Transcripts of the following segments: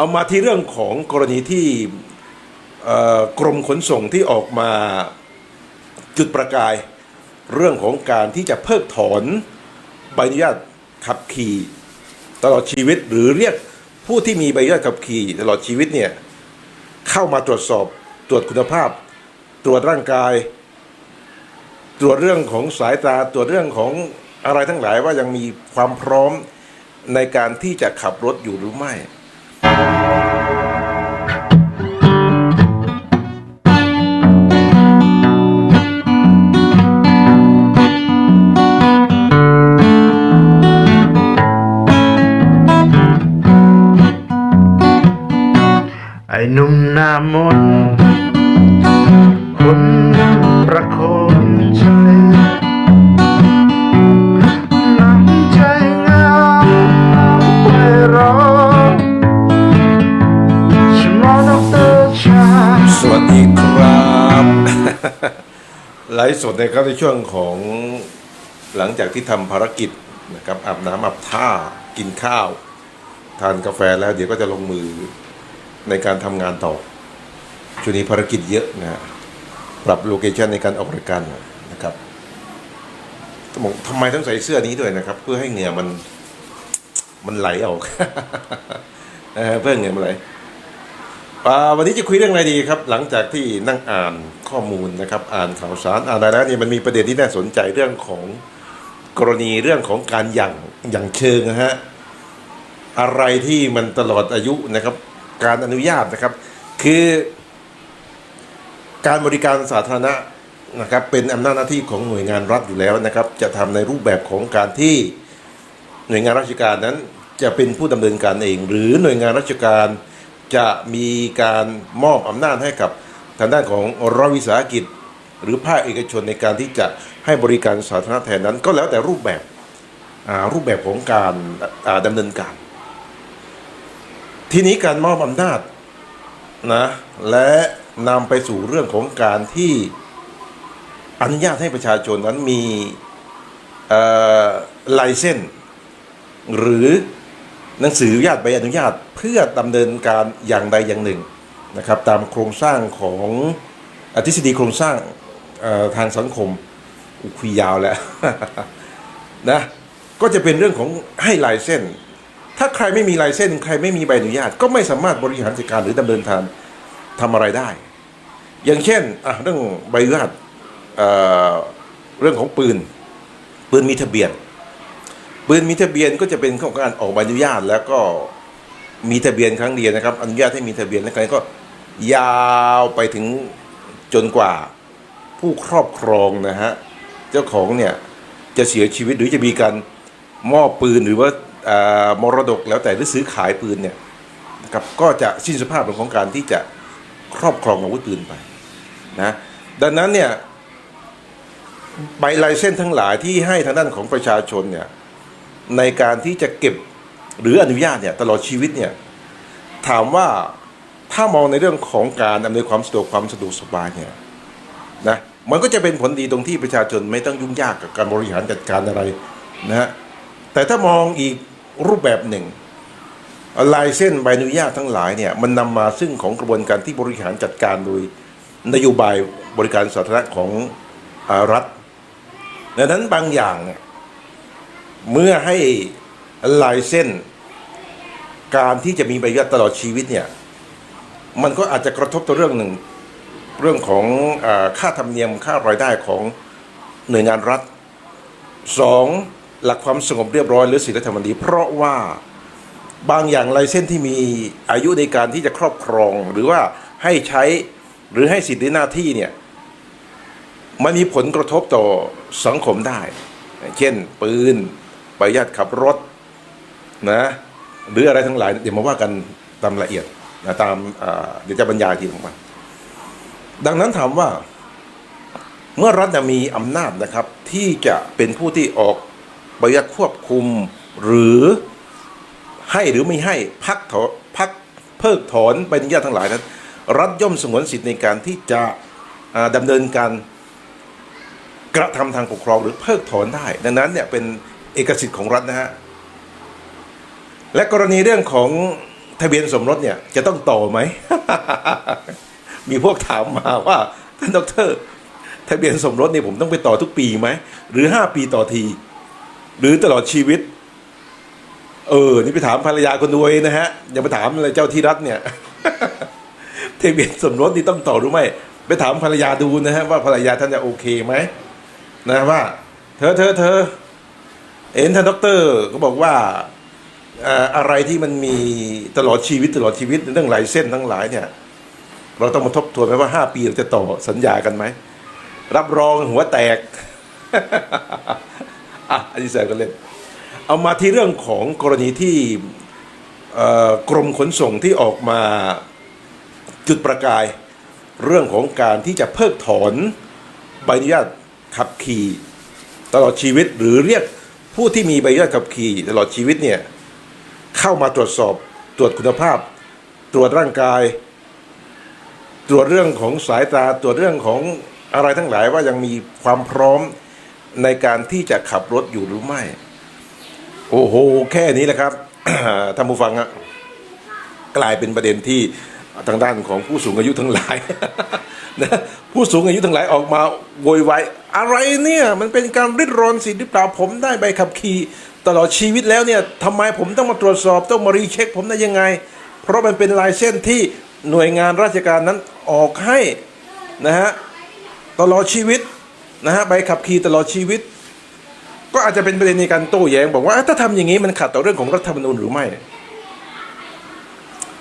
เอามาที่เรื่องของกรณีที่กรมขนส่งที่ออกมาจุดประกาย เรื่องของการที่จะเพิกถอนใบอนุญาตขับขี่ ตลอดชีวิตหรือเรียกผู้ที่มีใบอนุญาตขับขี่ ตลอดชีวิตเนี่ยเข้ามาตรวจสอบตรวจคุณภาพ ตรวจร่างกาย ตรวจเรื่องของสายตาตรวจเรื่องของอะไรทั้งหลายว่ายังมีความพร้อมในการที่จะขับรถอยู่หรือไม่ อ้หนุ่มหน้ามนต์คนประโคนชัยน้ำใจงามนำไปร้องฉันมองดอกเตอร์ชาสวัสดีครับไลฟ์สดนะครับในช่วงของหลังจากที่ทำภารกิจนะครับอาบน้ำอาบท่ากินข้าว ทานกาแฟแล้วเดี๋ยวก็จะลงมือ ในการทำงานต่อช่วงนี้ภารกิจเยอะนะปรับโลเคชันในการออกรายการนะครับทำไมต้องใส่เสื้อนี้ด้วยนะครับ เพื่อให้เหงื่อมันมันไหลออกเพื่อเหงื่อมันไหลวันนี้จะคุยเรื่องอะไรดีครับ หลังจากที่นั่งอ่านข้อมูลนะครับ อ่านข่าวสารอ่านอะไรแล้วเนี่ยมันมีประเด็นที่น่าสนใจเรื่องของกรณีเรื่องของการหยั่งหยั่งเชิงนะฮะอะไรที่มันตลอดอายุนะครับ การอนุญาตนะครับ คือการบริการสาธารณะนะครับเป็นอำนาจหน้าที่ของหน่วยงานรัฐอยู่แล้วนะครับ จะทำในรูปแบบของการที่หน่วยงานราชการนั้นจะเป็นผู้ดำเนินการเอง หรือหน่วยงานราชการจะมีการมอบอำนาจให้กับทางด้านของรัฐวิสาหกิจ หรือภาคเอกชนในการที่จะให้บริการสาธารณะแทนนั้น ก็แล้วแต่รูปแบบรูปแบบของการอ่าดำเนินการ ทีนี้การมอบอำนาจนะและนำไปสู่เรื่องของการที่อนุญาตให้ประชาชนนั้นมีลายเส้น หรือหนังสืออนุญาตใบอนุญาตเพื่อดำเนินการอย่างใดอย่างหนึ่งนะครับ ตามโครงสร้างของอทฤษฎีโครงสร้างทางสังคมคุยยาวแล้วนะก็จะเป็นเรื่องของให้ลายเส้น ถ้าใครไม่มีลายเส้น ใครไม่มีใบอนุญาต ก็ไม่สามารถบริหารจัดการหรือดำเนินการทำอะไรได้ อย่างเช่นเรื่องใบอนุญาตเเรื่องของปืน ปืนมีทะเบียน ปืนมีทะเบียนก็จะเป็นของการออกใบอนุญาต แล้วก็มีทะเบียนครั้งเดียวนะครับ อนุญาตให้มีทะเบียนแล้วก็ยาวไปถึงจนกว่าผู้ครอบครองนะฮะเจ้าของเนี่ยจะเสียชีวิตหรือจะมีการมอบปืนหรือว่า มรดกแล้วแต่หรือซื้อขายปืนเนี่ยนะครับก็จะสิ้นสภาพของการที่จะครอบครองอาวุธปืนไปนะดังนั้นเนี่ยใบลายเส้นทั้งหลายที่ให้ทางด้านของประชาชนเนี่ยในการที่จะเก็บหรืออนุญาตเนี่ยตลอดชีวิตเนี่ยถามว่าถ้ามองในเรื่องของการอำนวยความสะดวกความสะดวกสบายเนี่ยนะมันก็จะเป็นผลดีตรงที่ประชาชนไม่ต้องยุ่งยากกับการบริหารจัดการอะไรนะฮะ แต่ถ้ามองอีกรูปแบบหนึ่งลายเส้นใบอนุญาตทั้งหลายเนี่ยมันนำมาซึ่งของกระบวนการที่บริหารจัดการโดยนโยบายบริการสาธารณะของอรัฐดังนั้นบางอย่างเนี่ยเมื่อให้ลายเส้นการที่จะมีใบอนุญาตตลอดชีวิตเนี่ยมันก็อาจจะกระทบต่อเรื่องหนึ่งเรื่องของอค่าธรรมเนียมค่ารายได้ของหน่วยงานรัฐสอง หลักความสงบเรียบร้อยหรือศีลธรรมดี เพราะว่าบางอย่างลายเส้นที่มีอายุในการที่จะครอบครองหรือว่าให้ใช้หรือให้สิทธิหน้าที่เนี่ยมันมีผลกระทบต่อสังคมได้ เช่น ปืนใบญาตขับรถนะหรืออะไรทั้งหลาย เดี๋ยวมาว่ากันตามละเอียดนะตามเดี๋ยวจะบรรยายทีของมันดังนั้นถามว่าเมื่อรัฐมีอำนาจนะครับที่จะเป็นผู้ที่ออก ใบอนุญาตควบคุมหรือให้หรือไม่ให้พักถอพักเพิกถอนใบอนุญาตทั้งหลายนั้น รัฐย่อมสงวนสิทธิ์ในการที่จะอ่าดำเนินการกระทำทางปกครองหรือเพิกถอนได้ ดังนั้นเนี่ยเป็นเอกสิทธิ์ของรัฐนะฮะและกรณีเรื่องของทะเบียนสมรสเนี่ยจะต้องต่อไหม มีพวกถามมาว่าท่านดอกเตอรทะเบียนสมรสเนี่ยผมต้องไปต่อทุกปีไหมหรือห้าปีต่อที หรือตลอดชีวิต เออ นี่ไปถามภรรยาคนรวยนะฮะ อย่าไปถามอะไรเจ้าที่รัฐเนี่ยทะเบียนสมรสนี่ต้องต่อรือไหมไปถามภรรยาดูนะฮะว่าภรรยาท่านจะโอเคไหมนะว่า เธอเธอเธอเอ็นท่านด็อกเตอร์ก็บอกว่าอ่ออะไรที่มันมีตลอดชีวิตตลอดชีวิตเรื่องหลายเส้นทั้งหลายเนี่ย เราต้องมาทบทวนไหมว่าห้าปีเราจะต่อสัญญากันไหมรับรองหัวแตก อะอันนี้แซวกันเล่น เอามาที่เรื่องของกรณีที่กรมขนส่งที่ออกมาจุดประกาย เรื่องของการที่จะเพิกถอนใบอนุญาตขับขี่ ตลอดชีวิตหรือเรียกผู้ที่มีใบอนุญาตขับขี่ ตลอดชีวิตเนี่ยเข้ามาตรวจสอบตรวจคุณภาพ ตรวจร่างกาย ตรวจเรื่องของสายตาตรวจเรื่องของอะไรทั้งหลายว่ายังมีความพร้อม ในการที่จะขับรถอยู่หรือไม่ โอ้โห แค่นี้แหละครับท่านผู้ฟังอะกลายเป็นประเด็นที่ทางด้านของผู้สูงอายุทั้งหลายนะผู้สูงอายุทั้งหลายออกมาโวยวายอะไรเนี่ย มันเป็นการริดรอนสิทธิ์หรือเปล่าผมได้ใบขับขี่ตลอดชีวิตแล้วเนี่ยทำไมผมต้องมาตรวจสอบต้องมารีเช็ค ผมได้ยังไง เพราะมันเป็นลายเส้นที่หน่วยงานราชการนั้นออกให้นะฮะตลอดชีวิต นะฮะใบขับขี่ตลอดชีวิต ก็อาจจะเป็นประเด็นในการโต้แย้ง บอกว่าเอ้าถ้าทำอย่างนี้มันขัดต่อเรื่องของรัฐธรรมนูญหรือไม่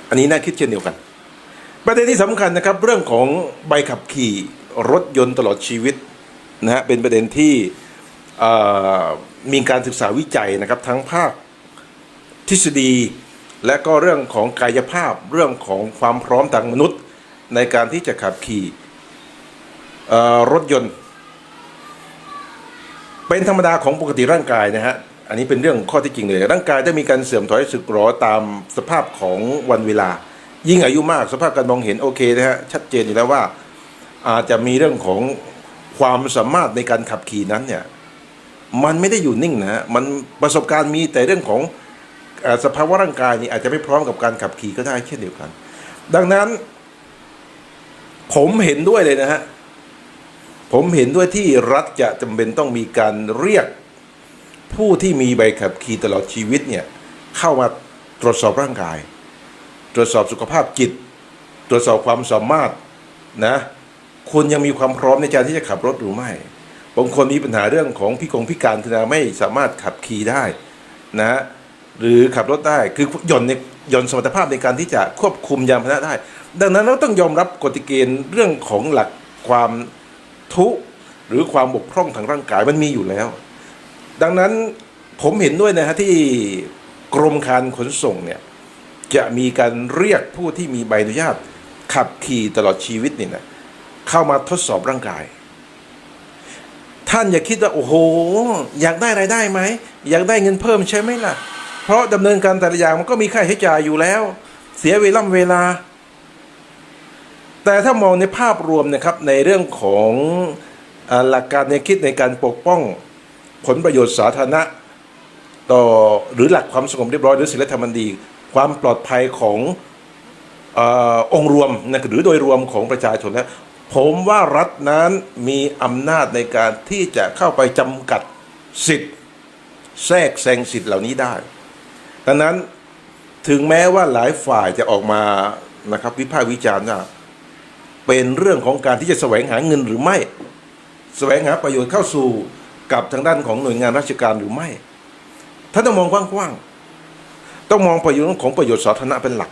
อันนี้น่าคิดเช่นเดียวกัน ประเด็นที่สำคัญนะครับ เรื่องของใบขับขี่รถยนต์ตลอดชีวิตนะฮะเป็นประเด็นที่มีการศึกษาวิจัยนะครับทั้งภาคทฤษฎี และก็เรื่องของกายภาพเรื่องของความพร้อมทางมนุษย์ ในการที่จะขับขี่รถยนต์ เป็นธรรมดาของปกติร่างกายนะฮะอันนี้เป็นเรื่องข้อที่จริงเลย ร่างกายได้มีการเสื่อมถอยสึกหรอตามสภาพของวันเวลา ยิ่งอายุมากสภาพการมองเห็นโอเคนะฮะชัดเจนอยู่แล้วว่า อาจจะมีเรื่องของความสามารถในการขับขี่นั้นเนี่ยมันไม่ได้อยู่นิ่งนะฮะมันประสบการณ์มีแต่เรื่องของอสภาวะร่างกายนี่อาจจะไม่พร้อมกับการขับขี่ก็ได้เช่นเดียวกัน ดังนั้น ผมเห็นด้วยเลยนะฮะ ผมเห็นด้วยที่รัฐจะจำเป็นต้องมีการเรียกผู้ที่มีใบขับขี่ตลอดชีวิตเนี่ยเข้ามาตรวจสอบร่างกาย ตรวจสอบสุขภาพจิต ตรวจสอบความสามารถนะคุณยังมีความพร้อมในการที่จะขับรถหรือไม่บางคนมีปัญหาเรื่องของพิกงพิการคือไม่สามารถขับขี่ได้นะหรือขับรถได้คือหย่อนในหย่อนสมรรถภาพในการที่จะควบคุมยานพาหนะได้ ดังนั้นเราต้องยอมรับกฎเกณฑ์เรื่องของหลักความ ทุกหรือความบกพร่องทางร่างกายมันมีอยู่แล้ว ดังนั้นผมเห็นด้วยนะฮะที่กรมการขนส่งเนี่ยจะมีการเรียกผู้ที่มีใบอนุญาต ขับขี่ตลอดชีวิตเนี่ยนะเข้ามาทดสอบร่างกาย ท่านอย่าคิดว่าโอ้โห อยากได้ไรายได้ไหมอยากได้เงินเพิ่มใช่ไหมล่ะ เพราะดำเนินการแต่ละอย่างมันก็มีค่าใช้จ่ายอยู่แล้ว เสียเวลาเวลา แต่ถ้ามองในภาพรวมนะครับในเรื่องของหลักการในวคิดในการปกป้องผลประโยชน์สาธารณะ ต่อหรือหลักความสงบเรียบร้อยหรือศีลธรรมดี ความปลอดภัยของออองค์รวมนะหรือโดยรวมของประชาชนแล้วผมว่ารัฐนั้นมีอำนาจในการที่จะเข้าไปจำกัดสิทธิ์ แทรกแซงสิทธิ์เหล่านี้ได้ ดังนั้นถึงแม้ว่าหลายฝ่ายจะออกมานะครับวิพากษ์วิจารณ์ว่า เป็นเรื่องของการที่จะแสวงหาเงินหรือไม่ แสวงหาประโยชน์เข้าสู่กับทางด้านของหน่วยงานราชการหรือไม่ท่านต้องมองกว้างๆต้องมองประโยชน์ของประโยชน์สาธารณะเป็นหลัก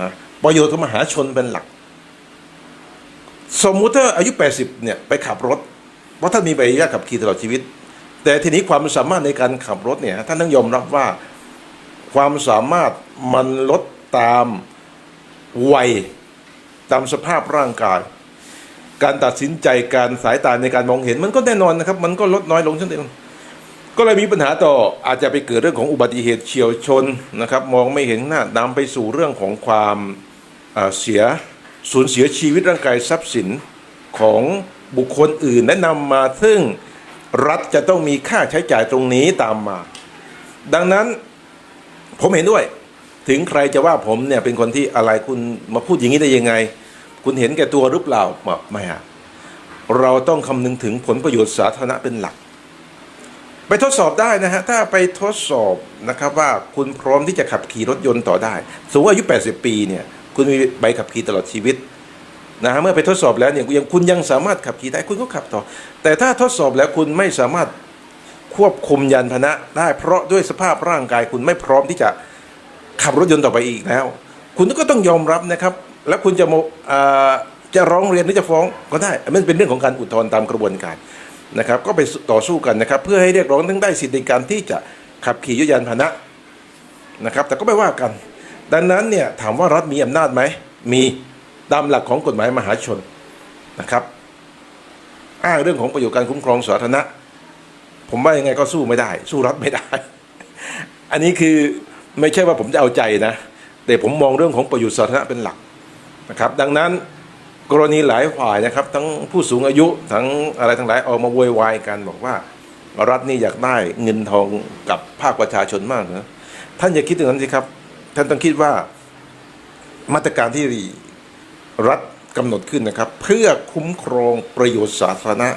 นะประโยชน์ของมหาชนเป็นหลัก สมมุติถ้าอายุ 80เนี่ยไปขับรถเพราะท่านมีใบอนุญาตขับขี่ตลอดชีวิต แต่ทีนี้ความสามารถในการขับรถเนี่ยท่านต้องยอมรับว่าความสามารถมันลดตามวัย ตามสภาพร่างกาย การตัดสินใจการสายตาในการมองเห็นมันก็แน่นอนนะครับ มันก็ลดน้อยลงเช่นเดียวก็เลยมีปัญหาต่ออาจจะไปเกิดเรื่องของอุบัติเหตุเฉียวชนนะครับ มองไม่เห็นหน้านำไปสู่เรื่องของความเอ่อเสียสูญเสียชีวิตร่างกายทรัพย์สินของบุคคลอื่นและนำมาซึ่งรัฐจะต้องมีค่าใช้จ่ายตรงนี้ตามมา ดังนั้นผมเห็นด้วย ถึงใครจะว่าผมเนี่ยเป็นคนที่อะไรคุณมาพูดอย่างนี้ได้ยังไง คุณเห็นแก่ตัวหรือเปล่าบอกไม่อะเราต้องคำนึงถึงผลประโยชน์สาธารณะเป็นหลัก ไปทดสอบได้นะฮะถ้าไปทดสอบนะครับว่าคุณพร้อมที่จะขับขี่รถยนต์ต่อได้สมมติว่าอายุ 80 ปีเนี่ยคุณมีใบขับขี่ตลอดชีวิตนะฮะเมื่อไปทดสอบแล้วเนี่ยยังคุณยังสามารถขับขี่ได้คุณก็ขับต่อ แต่ถ้าทดสอบแล้วคุณไม่สามารถควบคุมยานพาหนะได้เพราะด้วยสภาพร่างกายคุณไม่พร้อมที่จะ ขับรถยนต์ต่อไปอีกแล้ว คุณก็ต้องยอมรับนะครับ แล้วคุณจะโมาจะร้องเรียนหรือจะฟ้องก็ได้มันเป็นเรื่องของการอุทธรณ์ตามกระบวนการนะครับ ก็ไปต่อสู้กันนะครับ เพื่อให้เรียกร้องทั้งได้สิทธิในการที่จะขับขี่ยานพาหนะนะครับ แต่ก็ไม่ว่ากัน ดังนั้นเนี่ยถามว่ารัฐมีอำนาจไหมมีตามหลักของกฎหมายมหาชนนะครับ อ้างเรื่องของประโยชน์การคุ้มครองสาธารณะ ผมว่ายังไงก็สู้ไม่ได้ สู้รัฐไม่ได้ อันนี้คือ ไม่ใช่ว่าผมจะเอาใจนะ แต่ผมมองเรื่องของประโยชน์สาธารณะเป็นหลักนะครับ ดังนั้นกรณีหลายฝ่ายนะครับ ทั้งผู้สูงอายุทั้งอะไรทั้งหลายออกมาโวยวายกันบอกว่ารัฐนี่อยากได้เงินทองกับภาคประชาชนมากนะท่านอย่าคิดอย่างนั้นสิครับ ท่านต้องคิดว่ามาตรการที่รัฐกำหนดขึ้นนะครับ เพื่อคุ้มครองประโยชน์สาธารณะ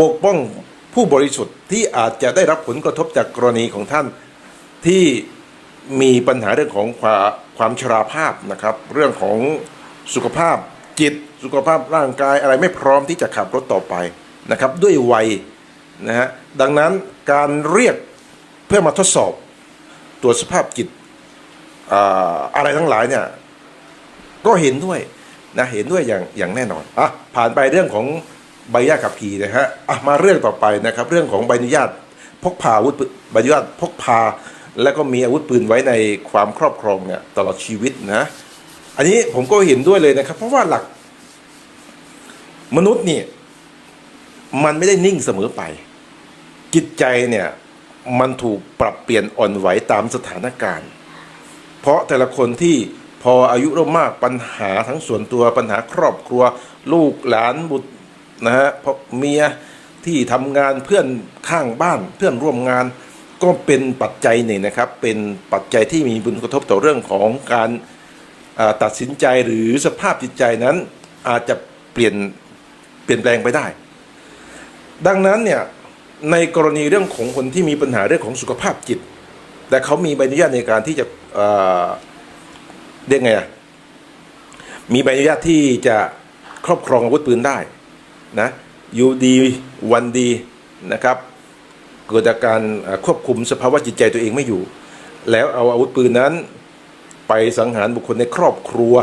ปกป้องผู้บริสุทธิ์ที่อาจจะได้รับผลกระทบจากกรณีของท่านที่ มีปัญหาเรื่องของความความชราภาพนะครับ เรื่องของสุขภาพจิตสุขภาพร่างกายอะไรไม่พร้อมที่จะขับรถต่อไปนะครับ ด้วยวัยนะฮะดังนั้นการเรียกเพื่อมาทดสอบตรวจสภาพจิตอะไรทั้งหลายเนี่ยก็เห็นด้วยนะเห็นด้วยอย่างอย่างแน่นอนอะผ่านไปเรื่องของใบอนุญาตขับขี่นะฮะอะมาเรื่องต่อไปนะครับ เรื่องของใบอนุญาตพกพาอาวุธปืนใบอนุญาตพกพา แล้วก็มีอาวุธปืนไว้ในความครอบครองเนี่ยตลอดชีวิตนะ อันนี้ผมก็เห็นด้วยเลยนะครับ เพราะว่าหลักมนุษย์เนี่ยมันไม่ได้นิ่งเสมอไป จิตใจเนี่ยมันถูกปรับเปลี่ยนอ่อนไหวตามสถานการณ์ เพราะแต่ละคนที่พออายุเริ่มมากปัญหาทั้งส่วนตัวปัญหาครอบครัว ลูกหลานบุตรนะฮะเพราะเมียที่ทำงานเพื่อนข้างบ้านเพื่อนร่วมงาน ก็เป็นปัจจัยหนึ่งนะครับ เป็นปัจจัยที่มีผลกระทบต่อเรื่องของการตัดสินใจหรือสภาพจิตใจนั้นอาจจะเปลี่ยนเปลี่ยนแปลงไปได้ ดังนั้นเนี่ยในกรณีเรื่องของคนที่มีปัญหาเรื่องของสุขภาพจิต แต่เขามีใบอนุญาตในการที่จะเอ่อเรียกไงอะมีใบอนุญาตที่จะครอบครองอาวุธปืนได้นะอยู่ดีวันดีนะครับ เกิดจากการควบคุมสภาวะจิตใจตัวเองไม่อยู่ แล้วเอาอาวุธปืนนั้น ไปสังหารบุคคลในครอบครัว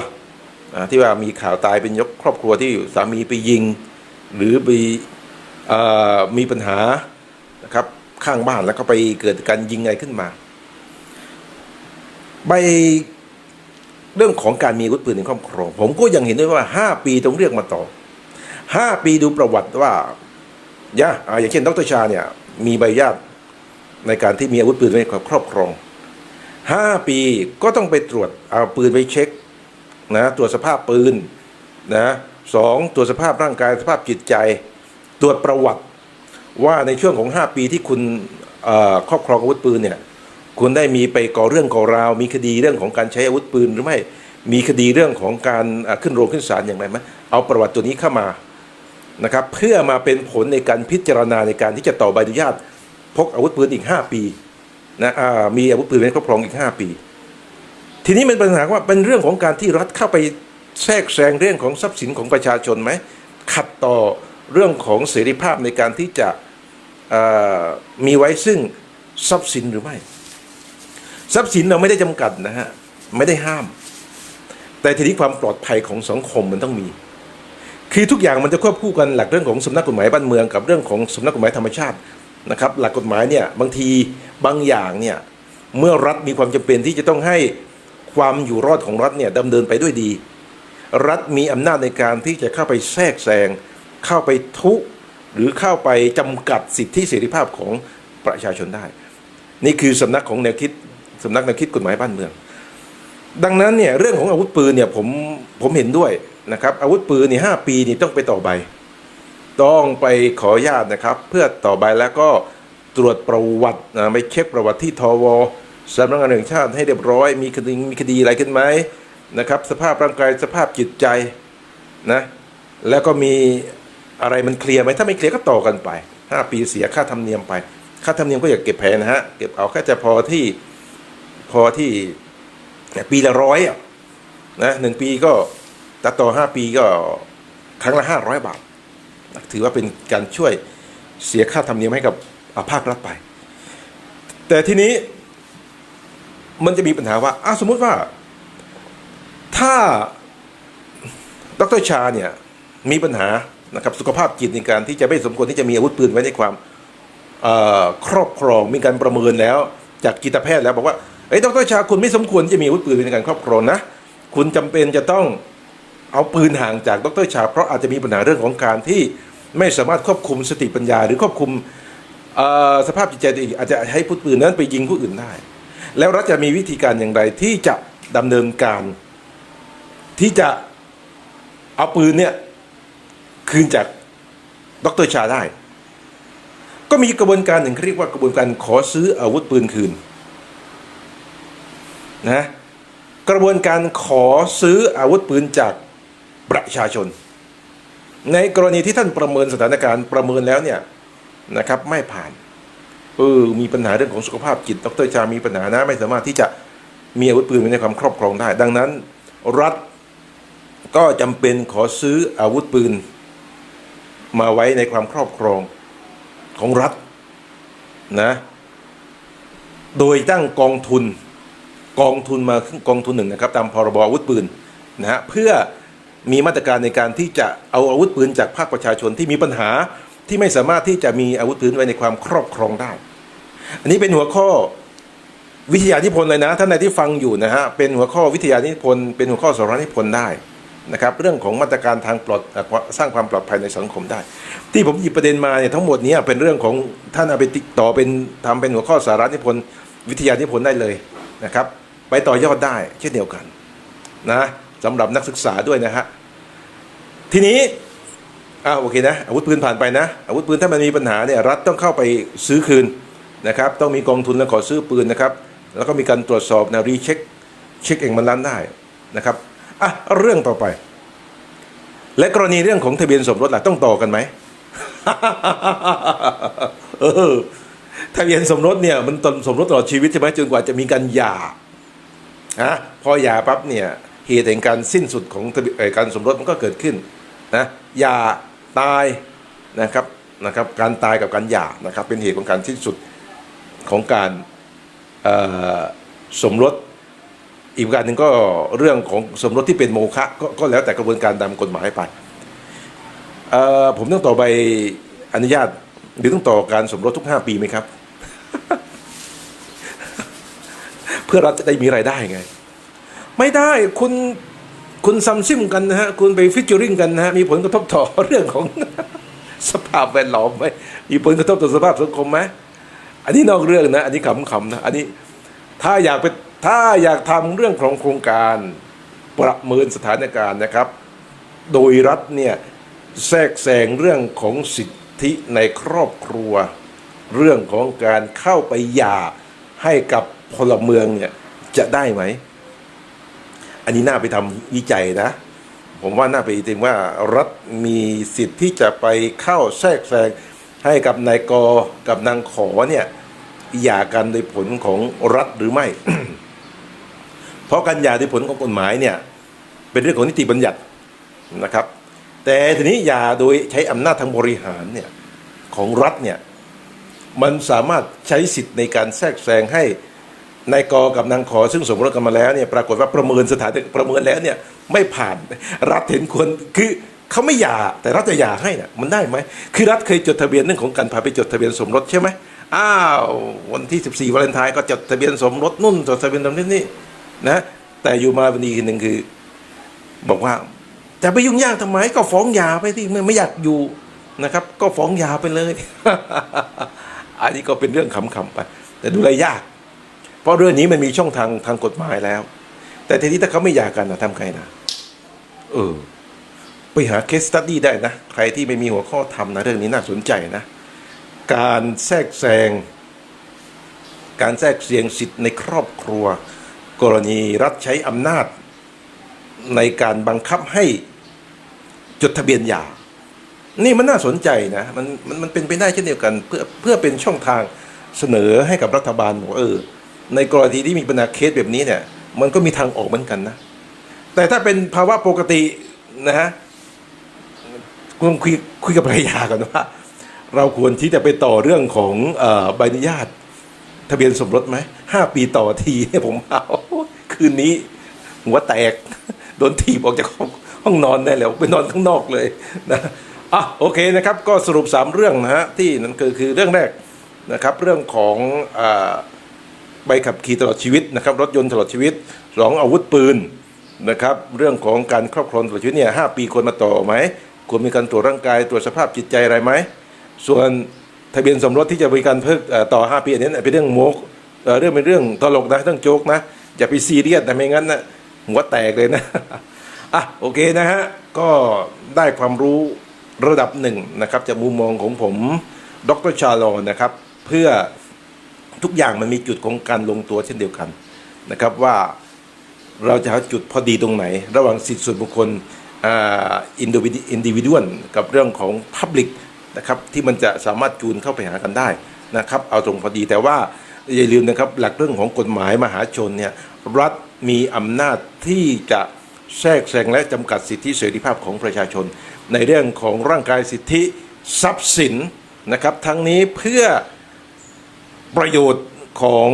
ที่ว่ามีข่าวตายเป็นยกครอบครัวที่สามีไปยิง หรือไปอมีปัญหานะครับข้างบ้านแล้วก็ไปเกิดการยิงอะไรขึ้นมาใบเรื่องของการมีอาวุธปืนในครอบครองผมก็ยังเห็นด้วยว่า 5 ปีต้องเรียกมาต่อ 5 ปีดูประวัติว่าย่าอย่างเช่นดรชาเนี่ย มีใบอนุญาตในการที่มีอาวุธปืนไว้ในครอบครองห้าปีก็ต้องไปตรวจเอาปืนไปเช็คนะตรวจสภาพปืนนะสองตรวจสภาพร่างกายสภาพจิตใจ ตรวจประวัติว่าในช่วงของ 5 ปีที่คุณครอบครองอาวุธปืนเนี่ยคุณได้มีไปก่อเรื่องก่อราว มีคดีเรื่องของการใช้อาวุธปืนหรือไม่มีคดีเรื่องของการขึ้นโรงขึ้นศาลอย่างไรไหมเอาประวัติตัวนี้เข้ามา นะครับเพื่อมาเป็นผลในการพิจารณาในการที่จะต่อใบอนุญาตพกอาวุธปืนอีก 5 ปีนะอ่ามีอาวุธปืนไว้ในครอบครองอีก 5 ปี ทีนี้มันเป็นปัญหาว่าเป็นเรื่องของการที่รัฐเข้าไปแทรกแซงเรื่องของทรัพย์สินของประชาชนไหมขัดต่อเรื่องของเสรีภาพในการที่จะมีไว้ซึ่งทรัพย์สินหรือไม่ ทรัพย์สินเราไม่ได้จำกัดนะฮะไม่ได้ห้าม แต่ทีนี้ความปลอดภัยของสังคมมันต้องมี คือทุกอย่างมันจะควบคู่กันหลักเรื่องของสำนักกฎหมายบ้านเมืองกับเรื่องของสำนักกฎหมายธรรมชาตินะครับหลักกฎหมายเนี่ยบางทีบางอย่างเนี่ยเมื่อรัฐมีความจำเป็นที่จะต้องให้ความอยู่รอดของรัฐเนี่ยดำเนินไปด้วยดี รัฐมีอำนาจในการที่จะเข้าไปแทรกแซงเข้าไปทุหรือเข้าไปจำกัดสิทธิเสรีภาพของประชาชนได้ นี่คือสำนักของแนวคิดสำนักแนวคิดกฎหมายบ้านเมือง ดังนั้นเนี่ยเรื่องของอาวุธปืนเนี่ยผมผมเห็นด้วย นะครับอาวุธปืนนี่ห้าปีนี่ต้องไปต่อใบ ต้องไปขออนุญาตนะครับ เพื่อต่อใบแล้วก็ตรวจประวัตินะไปเช็คประวัติที่ทวสำนักงานแห่งชาติให้เรียบร้อย มีคดีมีคดีอะไรขึ้นไหมนะครับ สภาพร่างกายสภาพจิตใจนะแล้วก็มีอะไรมันเคลียร์ไหมถ้าไม่เคลียร์ก็ต่อกันไป 5 ปีเสียค่าธรรมเนียมไป ค่าธรรมเนียมก็อย่าเก็บแพงนะฮะเก็บเอาแค่จะพอที่พอที่ปีละร้อยอะนะหนึ่งปีก็ แตัดต่อ 5 ปีก็ครั้งละ 500 บาท ถือว่าเป็นการช่วยเสียค่าธรรมเนียมให้กับอาภาครัฐไป แต่ทีนี้มันจะมีปัญหาว่าอาสมมุติว่า ถ้าดรชาเนี่ยมีปัญหานะครับสุขภาพจิตในการที่จะไม่สมควรที่จะมีอาวุธปืนไว้ในความครอบครองมีการประเมินแล้ว จากจิตแพทย์แล้วบอกว่าเอ้ดรชาคุณไม่สมควรจะมีอาวุธปืนในการครอบครองนะ คุณจำเป็นจะต้อง เอาปืนห่างจากดรชา เพราะอาจจะมีปัญหาเรื่องของการที่ไม่สามารถควบคุมสติปัญญา หรือควบคุมสภาพจิตใจตัวเองอาจจะให้ผู้ปืนนั้นไปยิงผู้อื่นได้ แล้วรัฐจะมีวิธีการอย่างไรที่จะดำเนินการ ที่จะเอาปืนเนี่ยคืนจากดรชาได้ ก็มีกระบวนการหนึ่งเรียกว่ากระบวนการขอซื้ออาวุธปืนคืนนะกระบวนการขอซื้ออาวุธปืนจาก ประชาชน ในกรณีที่ท่านประเมินสถานการณ์ประเมินแล้วเนี่ยนะครับไม่ผ่านเออมีปัญหาเรื่องของสุขภาพจิตดรชามีปัญหานะไม่สามารถที่จะมีอาวุธปืนไว้ในความครอบครองได้ ดังนั้นรัฐก็จำเป็นขอซื้ออาวุธปืน มาไว้ในความครอบครองของรัฐนะโดยตั้งกองทุนกองทุนมากองทุนหนึ่งนะครับ ตามพรบอาวุธปืนนะฮะเพื่อ มีมาตรการในการที่จะเอาอาวุธปืนจากภาคประชาชนที่มีปัญหาที่ไม่สามารถที่จะมีอาวุธปืนไว้ในความครอบครองได้ อันนี้เป็นหัวข้อวิทยานิพนธ์เลยนะท่านใดที่ฟังอยู่นะฮะเป็นหัวข้อวิทยานิพนธ์เป็นหัวข้อสารานิพนธ์ได้นะครับเรื่องของมาตรการทางปลอดสร้างความปลอดภัยในสังคมได้ ที่ผมหยิบประเด็นมาเนี่ยทั้งหมดนี้เป็นเรื่องของท่านเอาไปติดต่อเป็นทำเป็นหัวข้อสารานิพนธ์วิทยานิพนธ์ได้เลยนะครับ ไปต่อยอดได้เช่นเดียวกันนะสำหรับนักศึกษาด้วยนะฮะ ทีนี้อ่าโอเคนะอาวุธปืนผ่านไปนะ อาวุธปืนถ้ามันมีปัญหาเนี่ยรัฐต้องเข้าไปซื้อคืนนะครับ ต้องมีกองทุนแล้วขอซื้อปืนนะครับ แล้วก็มีการตรวจสอบนะรีเช็คเช็คเองมันนั้นได้นะครับอะเรื่องต่อไป และกรณีเรื่องของทะเบียนสมรสล่ะต้องต่อกันไหมเออทะเบียนสมรสเนี่ยมันตนสมรสตลอดชีวิตใช่ไหมจนกว่าจะมีการหย่านะพอหย่าปั๊บเนี่ยเหตุแห่งการสิ้นสุดของการสมรสมันก็เกิดขึ้น นะหย่าตายนะครับนะครับการตายกับการหย่านะครับเป็นเหตุของการสิ้นสุดของการสมรสอีกประการหนึ่งก็เรื่องของสมรสที่เป็นโมฆะก็ก็แล้วแต่กระบวนการตามกฎหมายไปผมต้องต่อใบอนุญาตหรือต้องต่อการสมรสทุกห้าปีไหมครับ เพื่อรัฐจะได้มีรายได้ไง ไม่ได้คุณ คุณซัมซิมกันนะฮะคุณไปฟิชเจอริงกันนะฮะมีผลกระทบต่อเรื่องของสภาพแวดล้อมไหมมีผลกระทบต่อสภาพสังคมไหมอันนี้นอกเรื่องนะ อันนี้ขำๆนะอันนี้ถ้าอยากไปถ้าอยากทำเรื่องของโครงการประเมินสถานการณ์นะครับ โดยรัฐเนี่ยแทรกแซงเรื่องของสิทธิในครอบครัว เรื่องของการเข้าไปหย่าให้กับพลเมืองเนี่ยจะได้ไหม อันนี้น่าไปทำวิจัยนะ ผมว่าน่าไปถึงว่ารัฐมีสิทธิ์ที่จะไปเข้าแทรกแซงให้กับนายกกับนางขอเนี่ยหย่ากันโดยผลของรัฐหรือไม่ เพราะการหย่าโดยผลของกฎหมายเนี่ยเป็นเรื่องของนิติบัญญัตินะครับ แต่ทีนี้หย่าโดยใช้อำนาจทางบริหารเนี่ยของรัฐเนี่ยมันสามารถใช้สิทธิ์ในการแทรกแซงให้ นายกกับนางขอซึ่งสมรสกันมาแล้วเนี่ยปรากฏว่าประเมินสถานประเมินแล้วเนี่ยไม่ผ่านรัฐเห็นควรคือเขาไม่หย่าแต่รัฐจะหย่าให้น่ะมันได้ไหมคือรัฐเคยจดทะเบียนเรื่องของการพาไปจดทะเบียนสมรสใช่ไหมอ้าววันที่ 14วาเลนไทน์ก็จดทะเบียนสมรสนุ่นจดทะเบียนตรงนี้นี่นะแต่อยู่มาวันนี้หนึ่งคือ บอกว่าจะไปยุ่งยากทำไมก็ฟ้องหย่าไปที่ไม่ไม่อยากอยู่นะครับ ก็ฟ้องหย่าไปเลย อันนี้ก็เป็นเรื่องขำๆไป แต่ดูแลยาก เพราะเรื่องนี้มันมีช่องทางทางกฎหมายแล้ว แต่ทีนี้ถ้าเขาไม่หย่ากันนะทำไงนะเออ ไปหาเคสตัดดี้ได้นะ ใครที่ไม่มีหัวข้อทำนะเรื่องนี้น่าสนใจนะ การแทรกแซง การแทรกเสียงสิทธิ์ในครอบครัว กรณีรัฐใช้อำนาจ ในการบังคับให้จดทะเบียนหย่า นี่มันน่าสนใจนะมันมันมันเป็นไปได้เช่นเดียวกัน เพื่อเพื่อเป็นช่องทางเสนอให้กับรัฐบาลว่าเออ ในกรณีที่มีปัญหาเคสแบบนี้เนี่ยมันก็มีทางออกเหมือนกันนะ แต่ถ้าเป็นภาวะปกตินะฮะคุณคุยคุยกับภรรยากันว่า เราควรที่จะไปต่อเรื่องของอใบอนุญาต ทะเบียนสมรสไหมห้าปีต่อทีเนี่ยผมเอาคืนนี้หัวแตกโดนถีบออกจากห้องห้องนอนได้แล้วไปนอนข้างนอกเลยนะอะโอเคนะครับ ก็สรุป 3 เรื่องนะฮะที่นั่นคือคือเรื่องแรกนะครับ เรื่องของอ ใบขับขี่ตลอดชีวิตนะครับรถยนต์ตลอดชีวิตสองอาวุธปืนนะครับเรื่องของการครอบครองตลอดชีวิตเนี่ยห้าปีควรมาต่อไหมควรมีการตรวจร่างกายตรวจสภาพจิตใจอะไรไหมส่วนทะเบียนสมรสที่จะมีการเพิ่อต่อ 5 ปีอันนี้เป็นเรื่องโมกเรื่องเป็นเรื่องตลกนะเรื่องโจกนะอย่าไปซีเรียสนะไม่งั้นนะหัวแตกเลยนะอะโอเคนะฮะก็ได้ความรู้ระดับหนึ่งนะครับจากมุมมองของผมดรชาลอนะครับ เพื่อ ทุกอย่างมันมีจุดของการลงตัวเช่นเดียวกันนะครับว่าเราจะหาจุดพอดีตรงไหน ระหว่างสิทธิส่วนบุคคลอินดิวิอินดิวิดวลกับเรื่องของพับลิกนะครับที่มันจะสามารถจูนเข้าไปหากันได้นะครับเอาตรงพอดีแต่ว่าอย่าลืมนะครับหลักเรื่องของกฎหมายมหาชนเนี่ยรัฐมีอำนาจที่จะแทรกแซงและจำกัดสิทธิเสรีภาพของประชาชน ในเรื่องของร่างกายสิทธิทรัพย์สินนะครับทั้งนี้เพื่อ ประโยชน์ของ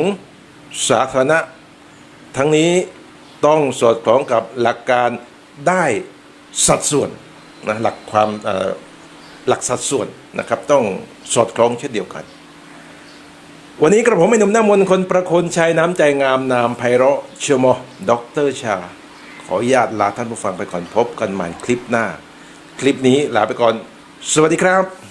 สาธารณะ ทั้งนี้ต้องสอดคล้องกับหลักการได้สัดส่วนนะหลักความหลักสัดส่วนนะครับ ต้องสอดคล้องเช่นเดียวกัน วันนี้กระผมไม่หนุ่มหน้ามนคนประคนชัยน้ำใจงามนามไพเราะเชยวโมด็อกเตอร์ชา ขออนุญาตลาท่านผู้ฟังไปก่อนพบกันใหม่คลิปหน้า คลิปนี้ลาไปก่อน สวัสดีครับ